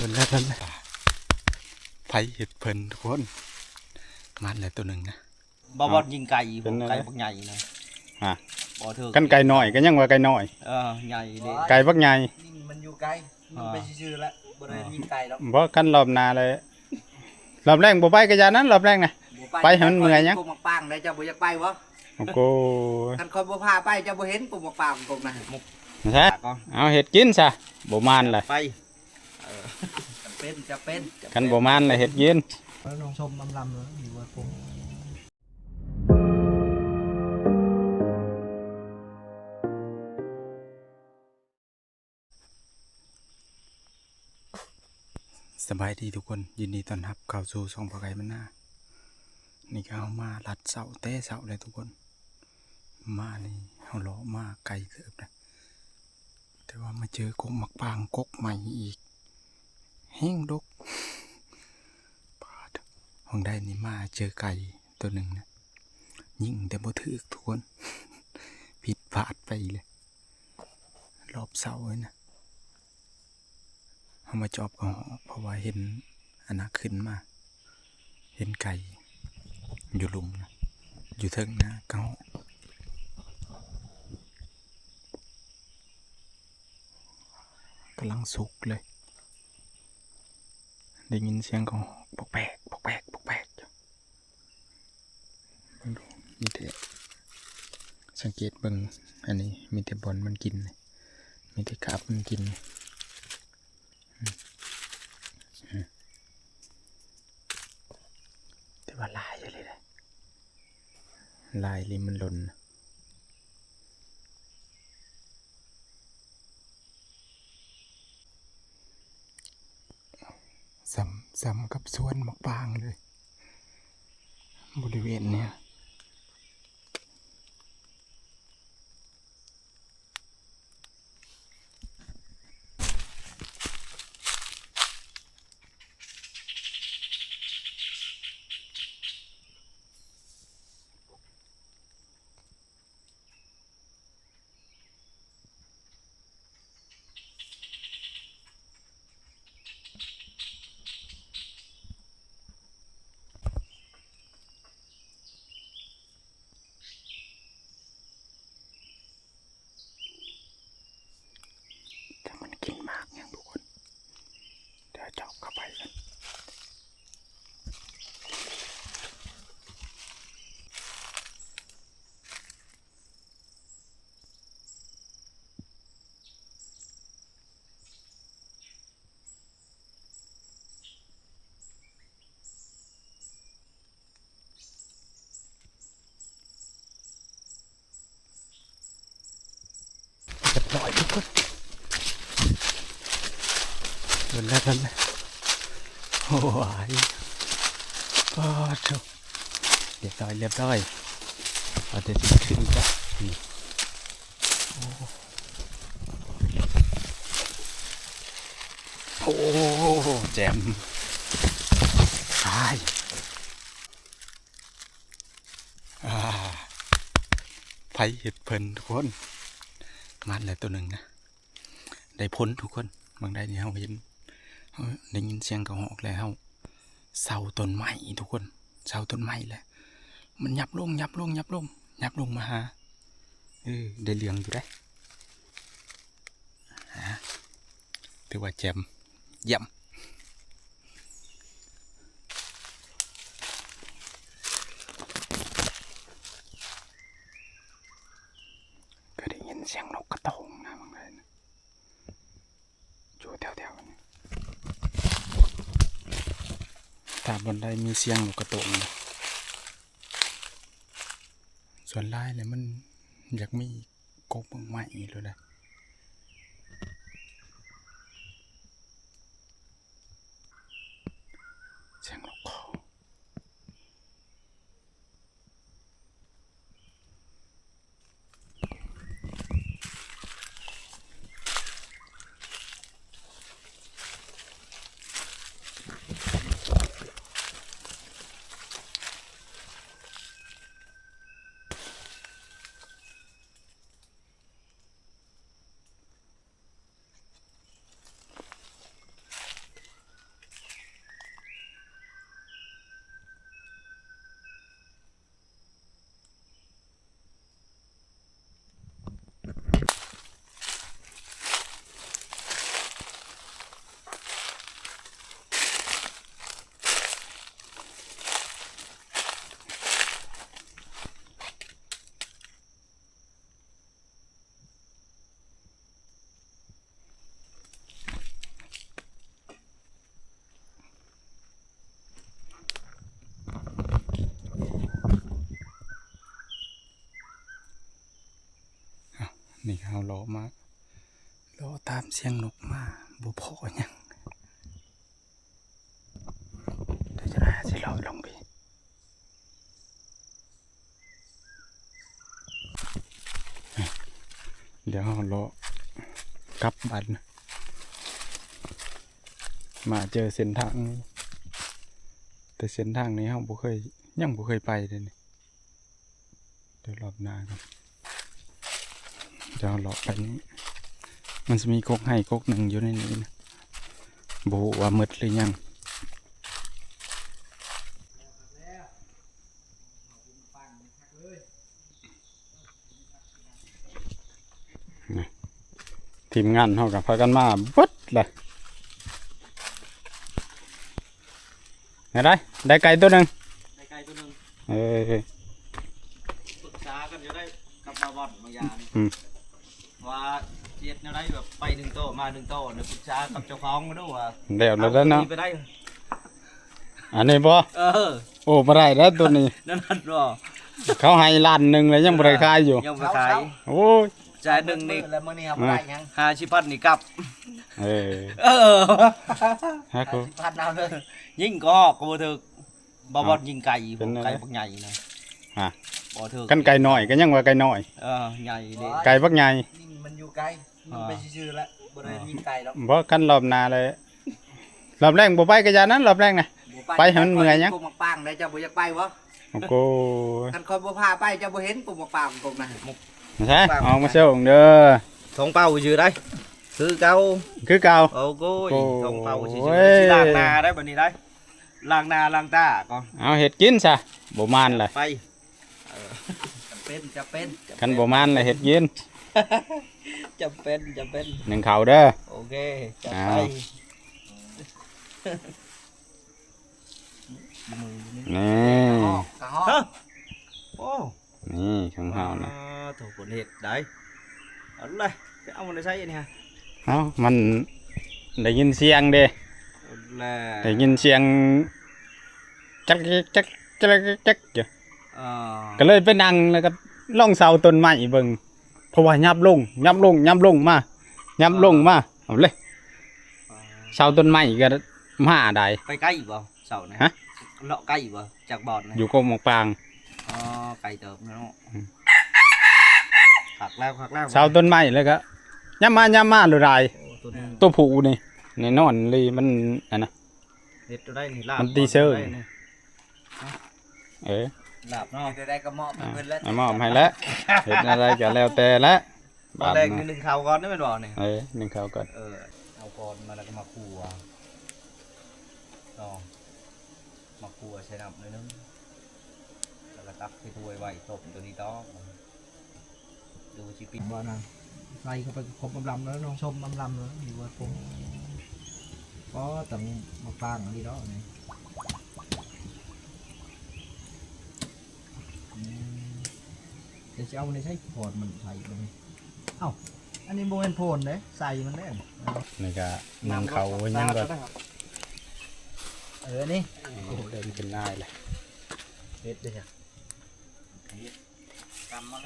พิ่นแล้วเพิ่นแล้วไผเห็ดเพิ่นทุกคนมันแล้วตัวหนึ่งนะบ่บ่ยิงไก่ผเป็นมอะไรไก่บักใหญ่นะฮะบ่เถอะกันไก่น้อยก็ยังว่าไก่น้อยเออใหญ่เด้ไก่บักใหญ่ลิงมันอยู่ไกลมันไปชื่อๆแล้วบ่ได้ยิงไกลแล้วบ่กันรอบหน้าเลยรอบแรกบ่ไปก็อยานั้นรอบแรกนะบ่ไปให้มันเมื่อยยังกูมักปางได้เจ้าบ่อยากไปบ่โอ้โหคันคนบ่พาไปเจ้าบ่เห็นกูมักปางกูนะใช่ก็เอาเห็ดกินซะบ่มานเลยไป จะเป็นจะเป็นกันบ่มานเลยเห็ดกินแล้วน้องชมลำลำเลยอยู่ว่าผมสบายดีทุกคนยินดีต้อนรับเข้าสู่ช่องปลาไก่มันหน้า นี่ก็เอามาลัดเสาเต้เสาเลยทุกคน มานี่เอาล้อมาไกลเกือบนะแต่ว่ามาเจอกกมักปางกกใหม่อีก แห้งดกปาดห้องได้นี่มาเจอไก่ตัวหนึ่งนะยิงแต่บ่ถือทุกคนผิดพลาดไปเลย รอบเสาเลยนะเอามาจอบกับหอกเพราะว่าเห็นอันนักขึ้นมา เห็นไก่ อยู่ลุมนะอยู่เทิงนะกหอกกำลังสุกเลย ได้ยินเสียงของหอกปอกแปกปอกแปกปอกแปกอยู่เบิ่งดูมีแต่สังเกตเบิ่งอันนี้มีแต่บอลมันกินเลยมีแต่กาบมันกินแต่ว่าลายอยู่เลยนะลายลิมันหล่นนะ ซ้ำกับสวนมะปางเลย บริเวณเนี้ยแต่มันกินมากเนี่ยทุกคน เดี๋ยวจับเข้าไปกัน เรียบร้อยทุกคนเดินแล้วเดินแล้วโอ้ยปอดเถอะ เรียบร้อยเรียบร้อยเอาแต่สิขึ้นจ้ะนี่โอ้โอ้แจมตายไผเห็ดเพิ่นทุกคนมันเลยตัวหนึ่งนะ ได้พ้นทุกคนบางได้เนี่เขาเห็นได้ยินเสียงกระหอกแล้วเสาต้นไม้ทุกคนเสาต้นไม้แหละ มันยับลงยับลงยับลงยับลงมาหาเออได้เลี้ยงอยู่ได้ฮะถือว่าแจมเยี่ยมก็ได้ยินเสียงนกกระโตงนะบางได้นะอยู่แถวๆนี้ถ้าบนได้มีเสียงนกกระโตงนะ ส่วนลายเนี่ยมันอยากมีกบใหม่เลยนะ เอาเลาะมาเลาะตามเสียงนกมาบ่พอหยังเดี๋ยวจะได้สิเลาะลงไปเดี๋ยวเราเลาะกลับบ้านมาเจอเส้นทางแต่เส้นทางนี้เราบ่เคยยังบ่เคยไปเลยนี่เดี๋ยวรอบหน้ากัน เดี๋ยวเราไปนี้ มันจะมีกกให้กกหนึ่งอยู่ในนี้นะบฮูว่าหมดหรือยังนี่ทีมงานเขากับพากันมาเบิดเลยไงได้ได้ไก่ตัวหนึ่งไกลๆตัวหนึงเออปรึกษากันจะได้กับบาบอดบางอย่างอืม ว่าเจ็ดเนี่ยได้แบบไปหนึ่งโตะมาหนึ่งโตะเดี๋ยวปรึกษากับเจ้าของมาดูว่าเดี๋ยวแล้วเนาะอไปได้อันนี้บ่เออโอ้บ่ได้แล้วตัวนี้นั่นนั่นบ่เขาให้ล้านหนึ่งเลยยังบ่ได้ขายอยู่ยังบ่ขายโอ้ยจ่ายหนึ่งนี่แล้วมื้อนี้เอาบ่ได้หยังห้าชิพันนี่กลับเออเออฮะกูพัดเอาเลยยิงก็ก็บ่ถึกบ่บอดยิงไก่ผเป็นมไงไก่บักใหญ่นะฮะบ่ถึกกันไก่น้อยก็ยังว่าไก่น้อยเออใหญ่เด้ไก่บักใหญ่นี่ มันอยู่ไกล มันไปซื่อๆแล้วบ่ได้ยิงไกลหรอกบ่กันรอบหน้าเลยรอบแรกบ่ไปก็อย่านั้นรอบแรกนะบ่ไปให้มันเมื่อยยัง กูมักปางได้เจ้าบ่อยากไปบ่โอ้โหคันคนบ่พาไปเจ้าบ่เห็นกูมักปางกูนะใช่ออกมาส่งเด้อทองเป้าอยู่ได้คือเก่าคือเก่าโอ้โก้ยโอ้ทองเป้าสิโอ้สิยล้างหน้าได้บัดนี้ได้ล้างหน้าล้างตาก่อนเอาเฮ็ดกินซะบ่มานเลยไปจะเป็นจะเป็น คันบ่มานเลยเฮ็ดกิน จะเป็นจะเป็นหนึ่งเขาเด้อ โอเคจะอ้าไปวนี่ กะฮอกกะฮอกฮะโอ้นี่ของเฮานะถูกคนเห็ดได้เอาเลยจะเอามันไปใช้อันนี้ฮะเอ้ามันได้ยินเสียงเด้เอาเลยได้ยินเสียงจักจักจักจักจักอยู่อ่าก็เลยไปนั่งแล้วก็ล่องเสาต้นไม้เบิ่ง เพราะว่ายับลงยับลงยับลงมายับลงมาเอาเลยเสาต้นไม้ก็มาได้ไปใกล้บ่เสาเนี่ยฮะเลาะใกล้บ่จากบ่อนนะอยู่กงหมองปางอ๋อไกลเติบเนาะอืมขักแล้วขักแล้วเสาต้นไม้แล้วก็ยับมายับมาหรือไรโอ้ตัวนี้ตัวผูนี่แน่นอนเลยมันอันนะเห็ดตัวได้นี่ลาบมันตีเชิงได้นี่เออ ลาบเนาะจะได้ก็มอบให้เพิ่นแล้วเอามอบให้แล้วเห็นอะไรก็แล้วแต่แล้วตอนแรกนี่หนึ่งข่าวก่อนได้ไหมบ่เนี่ยเออหนึ่งเขาวก่อนเออเอาก่อนมาแล้วก็มาคั่วต่อมาคั่วใช้น้ำหน่อยนึงแล้วก็ตักใส่ถ้วยไว้ต้มตัวนี้ต่อดูชิปิบ่นะใส่เข้าไปครบอำลำแล้วน้องชมอำลำแล้วอยู่ว่าผมก็ต้องมาปางอันนี้เนาะนี่อื เดี๋ยวจะเอาในใช้โพนมันใส่ไปนี่เอ้าอันนี้โบเป็นโพนเด้ใส่มันได้นี่ก็นำเขาไว้ยังก่อนเออนี่เดินขึ้นได้เลยเฮ็ดด้วยจ้ะ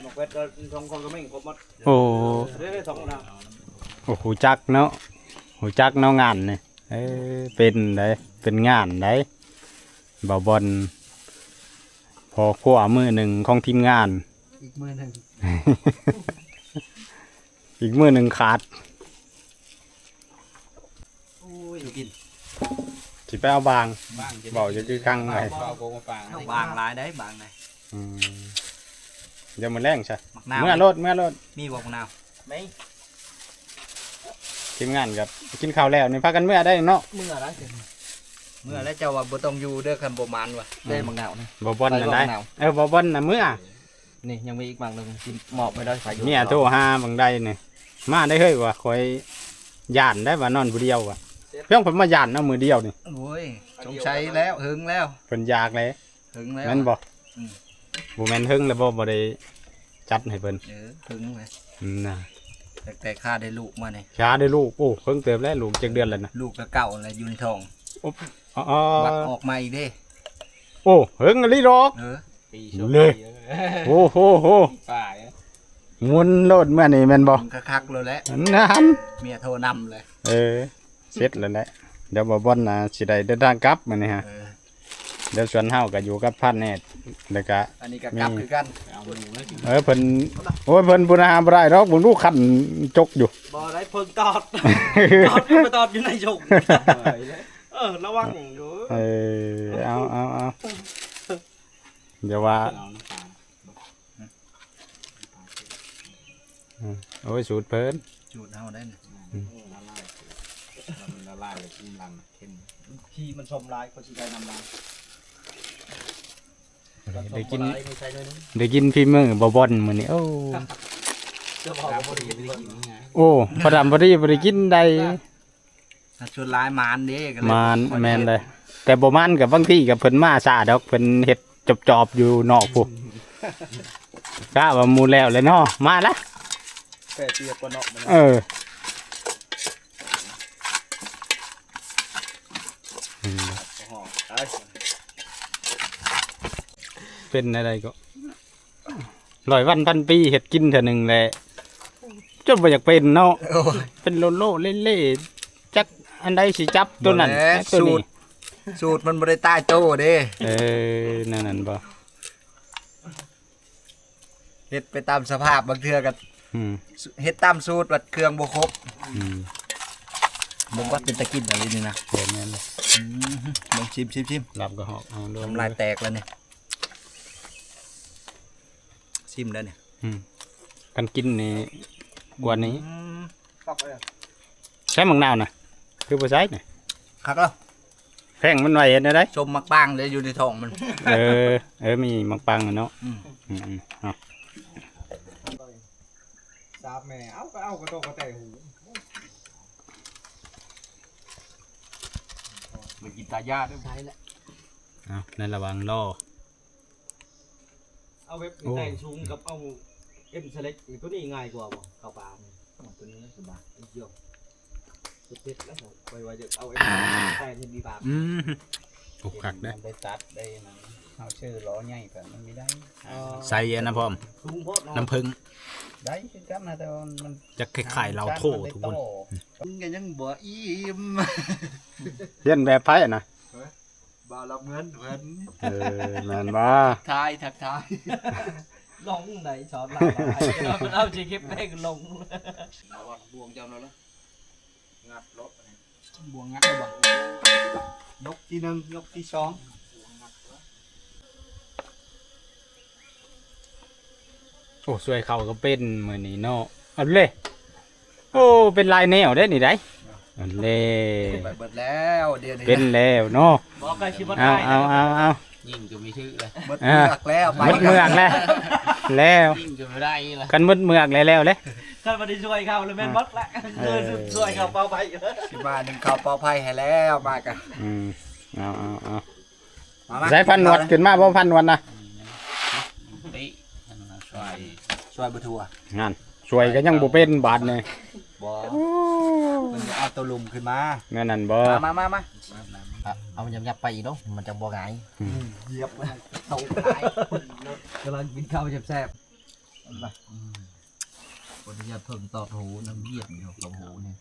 นกเวทก็ทองคนก็ไม่ครบหมดโอ้เรื่อยๆสองนะโอ้หูจักเนาะหูจักเนาะงานนี่เออเป็นได้เป็นงานได้เบาบอล พอขั้วมือหนึ่งของทีมงาน อีกมือหนึ่งอีกมือหนึ่งขาดโอ้ยกินสิไปเอาบางบ้างบอกจะคือครั้งไงเอาโกงมาปางบางหลายได้บางไหนอืมเดี๋ยวมันแรงใช่มักนาวเมื่อรถเมื่อรถมีบอกมักนาวไม่ทีมงานกับกินข้าวแล้วนี่พากันเมื่อได้เนาะมืออะไร เมื่อแล้วเจ้าว่าบ่ต้องอยู่เด้อคันบ่มานว่ะได้มักนาวนะบอบอลนั่นได้ไปบ่มะนาวเออบอบอลน่ะเมื่อนี่ยังมีอีกบางหนึ่งกินหมอบไม่ได้ใส่อยู่เมียโทรหาบางใดนี่มาได้เฮ้ยว่ะคอยย่านได้ว่านอนผู้เดียวว่ะเพียงผมมาย่านเอามือเดียวนี่โอ้ยสงสัยแล้วหึงแล้วเพิ่นอยากเลยหึงแล้วแม่นบ่อืมบ่แม่นหึงแล้วบ่บ่ได้จัดให้เพิ่นเออหึงเลยอืมน่ะแต่แต่ข้าได้ลูกมาเนี่ยช้าได้ลูกโอ้เพิ่งเติบแล้วลูกจักเดือนแล้วนะลูกก็เก่าแล้วอยู่ในท้อง อ๋ออ๋อบัดออกมาอีกเด้โอ้หึงอลีดอก เออปีเลย โอ้โหโหป่าหมุนโลดเมื่อนี้แม่นบ่มันคักๆเลยแหละนั่นเมียโทรนำเลย เออเสร็จแล้วแหละเดี๋ยวบ่บ่อนน่ะสิได้เดินทางกลับมื้อนี้ฮะเออ เดี๋ยวส่วนเฮาก็อยู่กับพันแน่แล้วก็ อันนี้ก็กลับมี คือกันเออเพิ่นโอ้ยเพิ่นบ่น่าบ่ได้ดอกบ่รู้คันจกอยู่ บ่ได้เพิ่งตอด ตอดไปตอดอยู่ในชงเออ ระวังอยู่เออเอาเอาเอาเดี๋ยวว่าอืมโอ้ยสูตรเพิ่นจูดเฮาได้เนี่ยละลายเลยกินลังเข้มทีมันชมลายก็สิได้นำลายได้กินลายไม่ใช่เลยนะได้กินฝีมือบ่บ่อนมื้อนี้โอ้จะบอกว่าบ่ดีไม่ได้กินโอ้พอดำพอดีบ่ได้กินได้ ถ้าชวนร้ายมานเด้ก็เลยมานแม่นเลย แต่บ่มันกับบางทีกับเพิ่นมาซาดอกเพิ่นเฮ็ดจอบๆอยู่นอกพุกะว่าหมูแล้วเลยเนาะมาละแก่เตียบกว่าเนาะมันเอออืมหอมเอ้ยเป็นอะไรก็ร้อยวันพันปีเฮ็ดกินเท่านึงแหละจนบ่อยากเป็นเนาะโอ้ยเป็นโลโลเล่ๆจัก อันใดสิจับตัวนั้นบ่แล้วตัวสูนี้ตรสูตรมันบ่ได้ใต้โต้เด้เออนั่นนั่นบ่เฮ็ดไปตามสภาพบางเทื่อก็อืมเฮ็ดตามสูตรบัดเครื่องบ่ครบอืมบ่ว่าเป็นตะกินอะไรนี่นะโอ้แม่นเลยอืมลองชิมชิมชิมรับก็หอกเอารวมน้ำลายแตกแล้วเนี่ยชิมแล้วเนี่ยอืมกันกินนี่กว่านี้อืมปักเลย ใช้มังนาวนะ คือบ่ใช้น่ะคักแล้วแพงมันไว้เฮ็ดได้ ชมมักบ้างเลยอยู่ในท้องมัน เออ เออมีมังปังอะเนาะอืม อืมๆเอาสาบแม่เอาก็เอากระโตกกระแตหูมันกินตายาด้วยใช่แหละเอาในระหว่างรอ เอาเว็บโอ้ แต่งชุงกับเอาเอ็มเซเล็กตัวนี้ง่ายกว่าบ่เข้าปลาเนี่ยตัวนี้สบายนิดเดียวสุด เด็ดแล้วไปว้เดี๋ยวเอาเอ็มแต่งให้ดีปากอืมถูกคักได้ได้ตัดได้นะเอาชื่อล้อใหญ่แต่มันไม่ได้ใส่อันนะพร้อมชุงโพดเนาะน้ำผึ้งได้คือกันนะแต่ว่ามันจะคล้ายๆเราโททุกคนมันก็ยังบ่อิ่มเรียนแบบไพ่นะบ่รับเงินเพิ่นเออแม่นบ่ทายทักทายลงไหนชอบหลายมันเอาจีคลิปแม่งลงเอาว่าบวงจ้าเนาะละ งัดรถบวงงัดเอาบ่ยกที่หนึ่งยกที่สองโอ้สวยเขาก็เป็นมื้อนี้เนาะเอาเลยโอ้เป็นลายแนวได้นี่ได้เอาเลยไปเบิดแล้วเดี๋ยวนี้เป็นแล้วเนาะบอกใครชิบะเอาได้เอาเอาเอายิ่งจะไม่ชื่อเลยเบิดเมือกแล้วไปหมดเมือกแล้วแล้วยิ่งจะไม่ได้ละกันหมดเมือกแล้วแล้วเลย ถ้ามาได้ช่วยเขาเลยแม่นบัดละเออช่วยเขาเป่าไปสิมาหนึ่งข้าวปลอภัยให้แล้วมากะอืมเอาเอาเอามามาใส่พันหนวดขึ้นมาบ่พันหนวดนะตินั่นนะช่วยช่วยบทัวงานช่วยก็ยังบ่เป็นบาทเลยบ่มันจะเอาตัวลุมขึ้นมาแม่นนั่นบ่มามามาเอายับยับไปอีกเนาะมันจะบ่ไงเหยียบมันเท่าตายกำลังกินข้าวแซ่บ คนที่จะเพิ่มตอดหูน้ำเยียบอยู่กับหูเนี่ย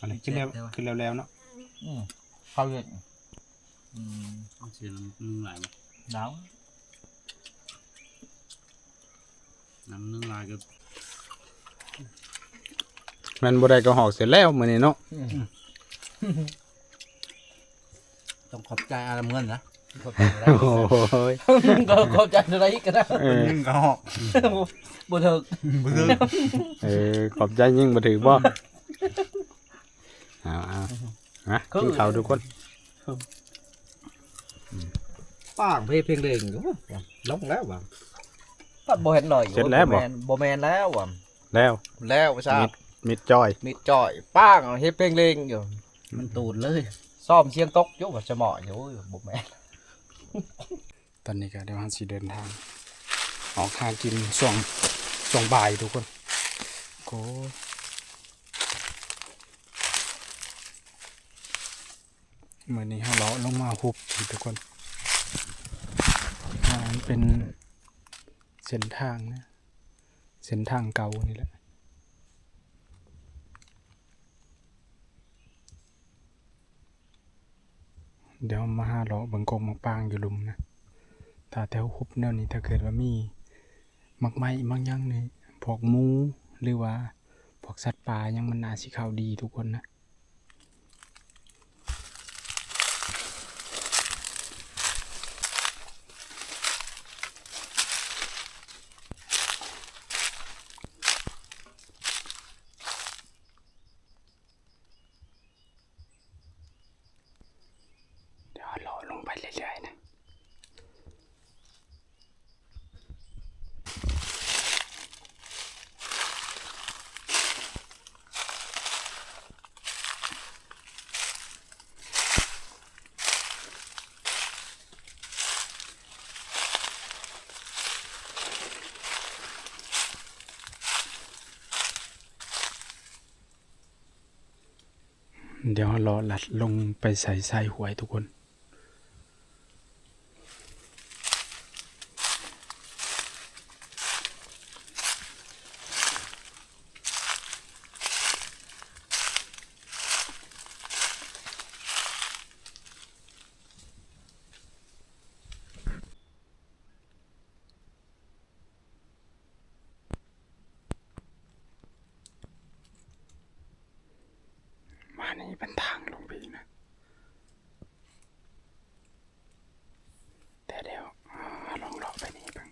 อันนี้ขึ้นแล้วขึ้นแล้วแล้วเนาะเข้าเลือดอืมเอาเสียงนึ่งลายดาวน้ำนึ่งลายก็มันบ่ได้ก็หอกเสร็จแล้วมื้อนี้เนาะต้องขอบใจอาเงินนะ โอ้ยก็เข้าใจอะไรกันนะเออหนึ่งก็หอกบ่เถิกบ่ถึงเออขอบใจยิ่งบ่ถือบ่เอาเอาฮะกินข้าวทุกคนๆป้างเพลงเพลงเด้งอยู่ลงแล้วบ่ปัดบ่เห็นหน่อยเสร็จแล้วบ่บ่แมนแล้วอะแล้วแล้วไม่ทราบมิดจอยมีจ่อย ป้างเฮ็ดเพลงเลงอยู่มันตูดเลย ซ่อมเสียงตกอยู่ว่าจะเหมาะอยู่บ่แม่น ตอนนี้ก็เดี๋ยวเราสิเดินทาง ออกหากินช่วงช่วงบ่ายทุกคนโอ้ยมื่อนี้เราเลาะลงมาหุบทุกคนอ่ามันเป็นเส้นทางนะเส้นทางเก่านี่แหละ เดี๋ยวมาหาเลาะบังกงมังปางอยู่ลุมนะถ้าแถวคุบแนวนี้ถ้าเกิดว่ามีมักไม้มักยังนี่พวกมูหรือว่าพวกสัตว์ป่ายังมันนาสิเขาดีทุกคนนะ เดี๋ยวเลาะลงไปเรื่อยๆนะ รอหลัดลงไปใส่ใส่หวยทุกคน มานี่เป็นทางลงไปอีกนะ แต่เดี๋ยวอ่าลองเลาะไปนี่บ้าง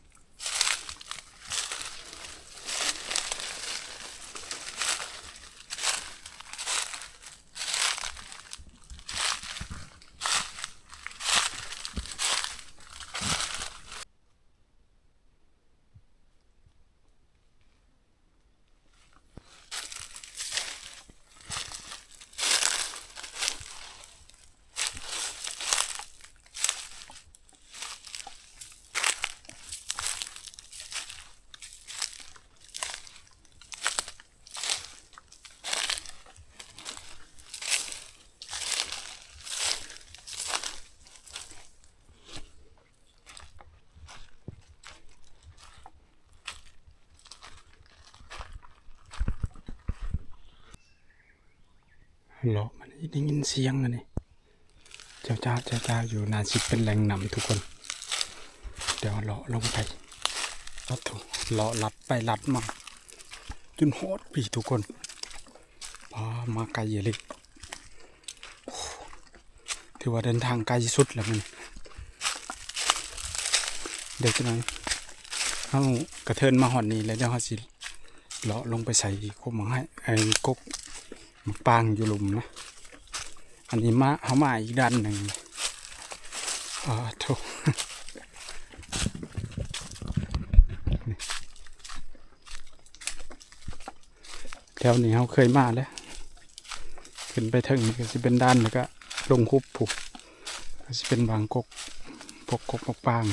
เลาะมันนี่ได้ยินเสียงอันนี่เจ้าเจ้าเจ้าจ้าอยู่นาสิเป็นแหล่งนำทุกคน เดี๋ยวเลาะลงไปเอาถูเลาะลัดไปลัดมาจนโหดปีทุกคนพามาไกลเยอะเลยถือว่าเดินทางไกลสุดแล้วมันเดี๋ยวจะหน่อยเอากระเทินมาหอนนี้แล้วเดี๋ยวเขาสิเลาะลงไปใส่กบมังให้ไอ้กกมัก ปางอยู่หลุมนะ อันนี้มาเขามาอีกด้านหนึ่งอ่าโถแถวนี้เขาเคยมาแล้ว ขึ้นไปถึงนี่ก็จะเป็นด้านแล้วก็ลงคุบผูกก็จะเป็นบางกกพวกกกมักปาง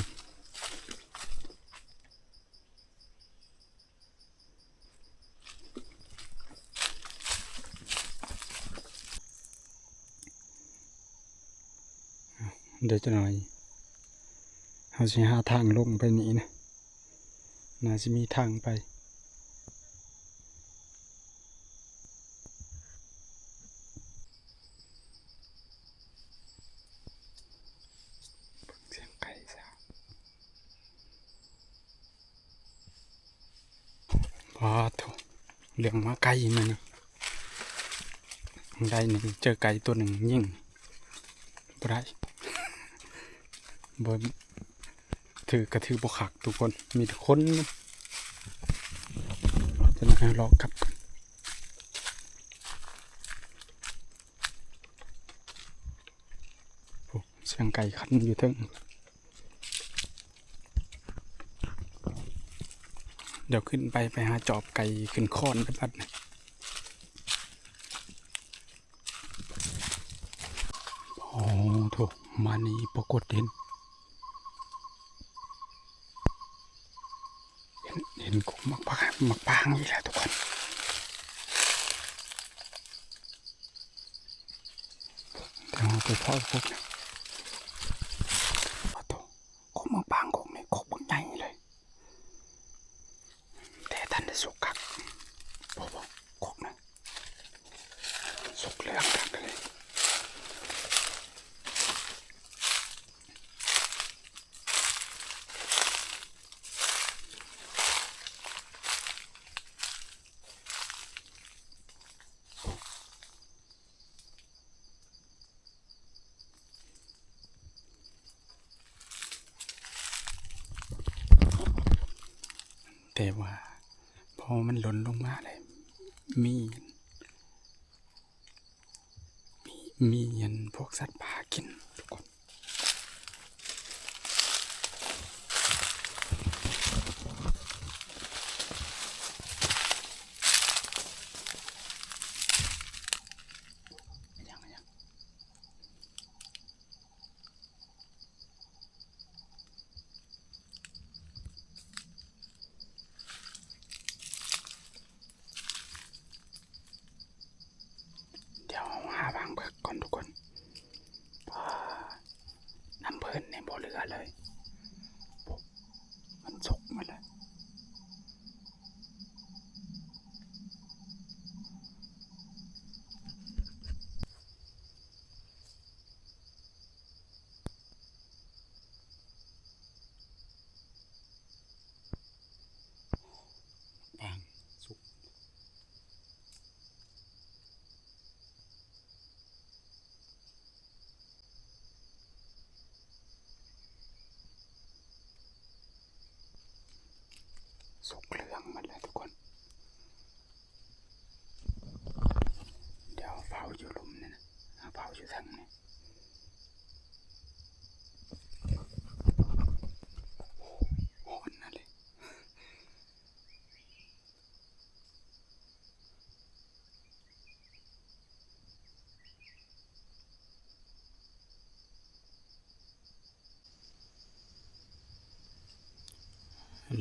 เดี๋ยวจะหน่อยเขาจะหาทางลงไปนี้นะน่าจะมีทางไปเสียงไก่สาวพอถูกเรื่องมาไก่มานี่ได้หนึ่งเจอไก่ตัวหนึ่งยิ่งได้ บ่ถือกระถือบกขักทุกคนมีแต่คนจะมาลอกกลับกันโอ้เสียงไก่ขันอยู่ทั้งเดี๋ยวขึ้นไปไปหาจอบไก่ขึ้นคอนไปบัดนะโอ้โถมานี่ปรากฏเห็น เห็นกลุ่มหมักปางหมักปางนี่แหละทุกคนเดี๋ยวเอาไปทอดพวกนี้ปะโตกุมักปางกุกนี่กุกบักใหญ่เลย แต่ท่านได้ แต่ ว่าพอมันหล่นลงมาเลยมีมีมีเงินพวกสัตว์ป่ากินทุกคน ยังยังเดี๋ยวหาวางเบิกก่อนทุกคนเพราะน้ำเพิ่นในบ่เหลือเลยปุ๊บมันจกหมาเลย บางสุก สุกเหลืองหมดแล้วทุกคน เดี๋ยวเผาอยู่ลุมนี่นะเผาอยู่ทั้งนี้โหดนะเลย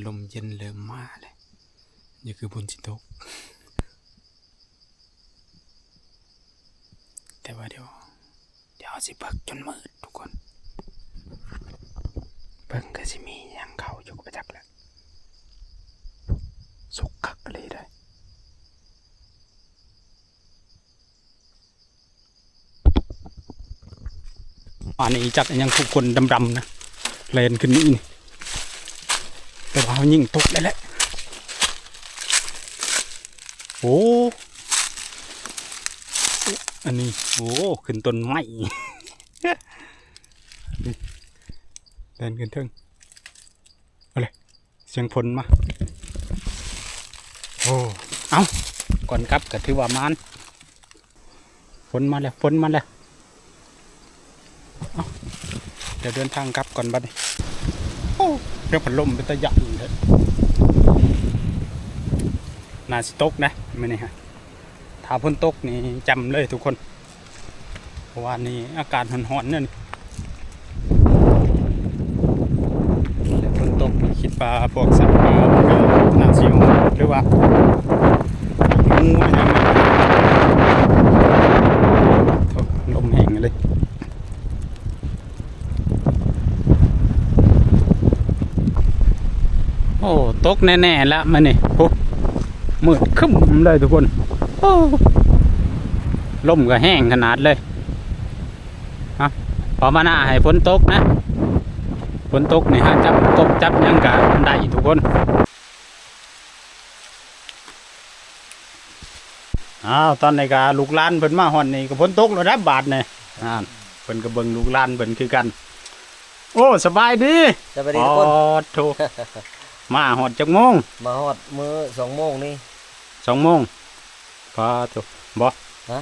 ล มเย็นเริ่มมาเลยนี่คือบนจิตก แต่ว่าเดี๋ยว เดี๋ยวสิเบิกจนมืดทุกคนเบิ่งก็สิมีหยังเขาอยู่ประจักแล้วสุกคักเลยได้อันนี้จักยังทุกคนดำๆนะเลนขึ้นนี่นี่ ว่ามันยิงตกได้แหละโอ้อันนี้โอ้ขึ้นต้นไม้นี่เดินขึ้นเทิงเอาเลยเสียงฝนมาโอ้เอาก่อนกลับก็ถือว่ามานฝนมาแล้วฝนมาแล้วเดี๋ยวเดินทางกลับก่อนบัดนี้ เรียกพัดลมเป็นตะยันเลยนาสิตกนะไม่นี่ฮะถ้าพ้นตกนี่จำเลยทุกคนเพราะว่านี่อากาศร้อนๆเนี่ยนี่แล้วพ้นตกนี่คิดปลาพวกสัตว์ปลานาสิวหรือว่างูอะไรอย่างเงี้ยโถ่ลมแห้งเลย โอ้ตกแน่ๆแล้วมันนี่โอ้มืดคึ้มเลยทุกคนโอ้ลมก็แห้งขนาดเลยฮะพอมาหน้าให้ฝนตกนะฝนตกนี่ฮะจับกบจับหยังกะได้ทุกคนอ้าวตอนนี้ก็ลูกหลานเพิ่นมาฮอนนี่ก็ฝนตกแล้วนะบาดนี่อ่าเพิ่นก็เบิ่งลูกหลานเพิ่นคือกัน โอ้สบายดีจะไปดีทุกคนอ๋อโถ มาหอดจักโมงมาฮอดมื้อสองโมงนี่ สองโมงพอโถบ่ฮะ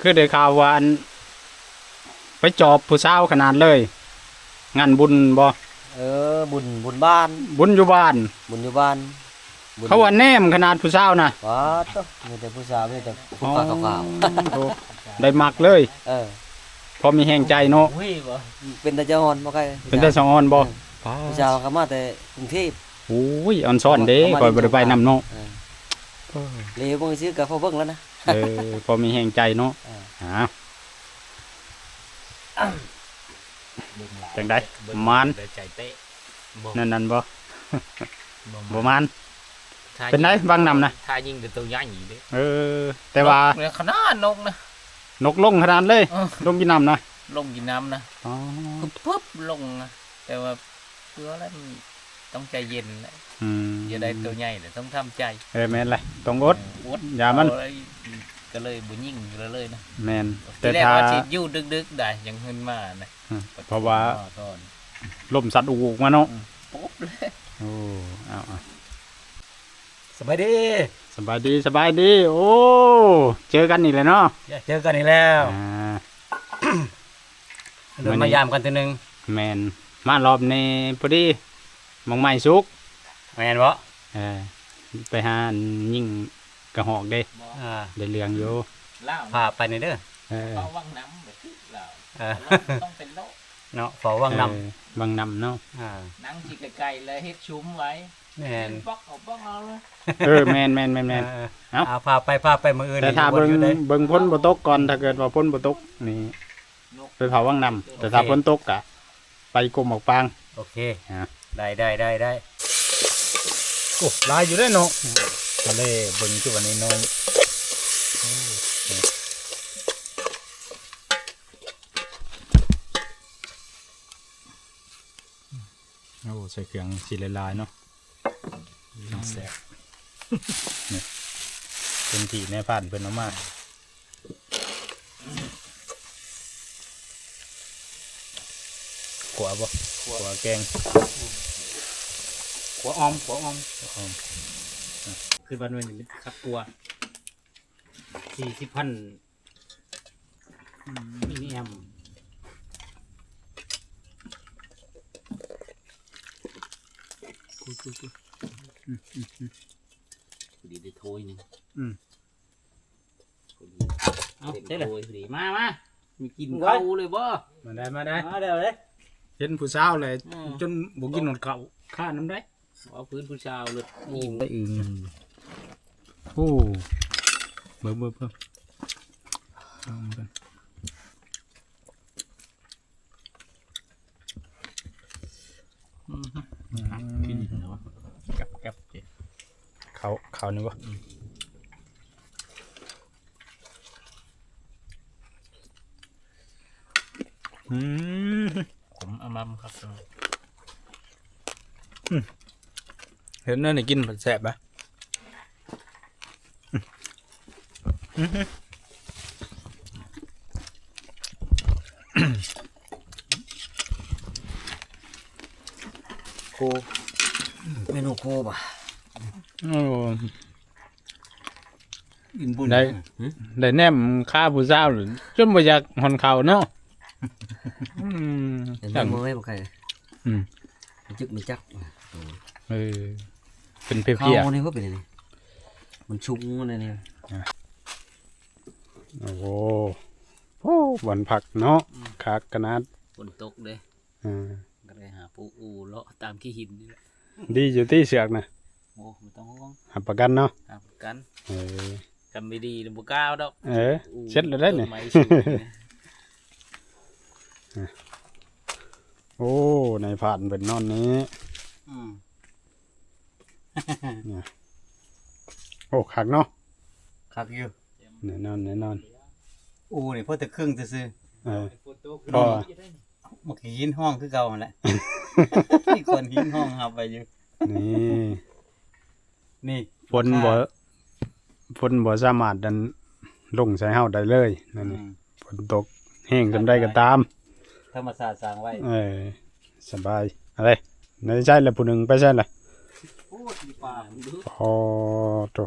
คือได้ข่าวว่าอันไปจอบผู้สาวขนาดเลย งานบุญบ่เออ บุญบุญบ้าน บุญอยู่บ้าน บุญอยู่บ้านบุญเขาว่าแนมขนาดผู้สาวนะว้าตวมีแต่ผู้สาวมีแต่ผู้ปากขาวโอ้ได้มักเลย ๆเออ พอมีแห่งใจเนาะเป็นตาเจ้าฮอนบ่ใครเป็นได้สองออนบ่ ผู้สาวเขามาแต่กรุงเทพ โอ้ยออนซ่อนเด้ก่อยบ่ได้ไปนำเนาะเออ เลยบ่ซื้อกับพ่อเบิ่งแล้วนะ เออพอมีแห่งใจเนาะเออหาจังไดมานใจเตะนั่นนั่นบ่บ่มานเป็นไดบางนำนะทายิงแต่ตัวใหญ่อยู่เด้เออ แต่ว่านกเนี่ยขนาดนกนะ นกลงขนาดเลยเออ ลงกินน้ำนะลงกินน้ำนะอ๋อปุ๊บปุ๊บลงนะแต่ว่า เพื่อแล้วมันต้องใจเย็นนะอืมจะได้ตัวใหญ่แต่ต้องทำใจเออแม่นเลยต้องอดเอออดอย่ามันเเลยก็เลยบุยิ่งเลยนะแม่นทีแต่แรกถ้า ว่าสิอยู่ดึกๆได้ยังขึ้นมานะอืมเพราะว่า ตอนลมสัตว์อุกมาเนาะปุ๊บเลยโอ้เอาเอาสบายดีสบายดีสบายดี โอ้เจอกันอีกแล้วเนาะเจอกันอีกแล้วอ่า เดินมายามกันทีนึงแมน มารอบนี้พอดีมองไม้สุกแม่นบ่เออไปหาอันยิ่งกระหอกเด้อ่าได้เรืองอยู่ล่าวพาไปหน่อยเด้อเออเขาวังน้ำแบบที่เราเออต้องเป็นโลกเนาะเฝ้าวังนำเออวังนำเนาะอ่านั่งจีไกลๆเลยเฮ็ดชุ้มไว้แม่นป๊อกเอาป๊อกเอาเลยเออแมนแมนแมนแมน เออเอ้า เอาพาไปพาไปมื้ออื่นแต่ถ้านี่เบิ่งอยู่ด้อเบิ่งพ้นบ่ตกก่อนถ้าเกิดว่าพ้นบ่ตกนี่ไปเผาวังนำแต่ถ้าพ้นตกกะ ไปกรมหมอกปางโอเค อะได้ได้ได้ได้โอ้ลายอยู่ได้เนาะทะเลเบิ่งจุวันนี้น้อยโอ้ใส่เครื่องสีลายๆเนาะน้องแสบนี่เป็นที่แม่ผ่านเพิ่นเอามา วบ่ขัวแกงหัวออมหัวออมอืมคือวันวันนี้ครับตัวสี่สิบพันมิลลิแอมพอดีได้โทยหนึงอืมพอดีเอาเต็มได้เลยโทยพอดีมามามีกินข้าวเลยบ่มาได้มาได้มาเดี๋ยวเลย เห็นผู้สาวเลยอืม จนบ่กินนอนเขาข้าน้ำได้เอาพื้นผู้ชาวเลยอิ่มได้อึงโอ้เบิ่งเบิ่งเบิ่งลองกันกินเหรอกับกับเจ๊เขาเขานี่บ่อืมผมเอามา ครับเห็นนั่นนี่กินผัดแซ่บปะโคเมนูโคบ่ะโอ้กินบุญได้ได้แนมค่าผู้สาวหรือจนบ่อยากหอนเขาเนาะอื มเห็นจังมือไม่บอกใครอืมมันจึกมันจักเออเป็นเพียเขานี่ก็เป็นอะไรมันชุ่มมันนี่ๆโอ้โหโอ้วันผักเนาะคักขนาดฝนตกเลยอ่าก็เลยหาปูอูเลาะตามขี้หินนี่แหละดีอยู่ที่เสือกนะโอ้ไม่ต้องห่วงหับประกันเนาะตามกันเออกันไม่ดีเลยบ่กล้าวดอกเออ เช็ดเลยได้เนี่ย ต้นไม้สูงเนี่ย โอ้ในผ่านเป็นนอนนี้อืมโอ้คักเนาะคักอยู่แน่นอนแน่นอนอูนี่เพิ่นแต่ครึ่งซื่อเออฝนตกพอๆบ่ขี้หินห้องคือเก่าหั่นแหละมีคนหินห้องเฮาไปอยู่ นี่นี่ฝนบ่ฝนบ่สามารถดันลงใส่เฮาได้เลยนั่นอืนี่มฝนตกแห้งจำได้ก็ตาม ธรรมศาสตร์สร้างไว้เออสบายอะไรในใช่แล้วผู้หนึ่งไปใช่ละโอ้ที่ป่ามึงดู พอตัว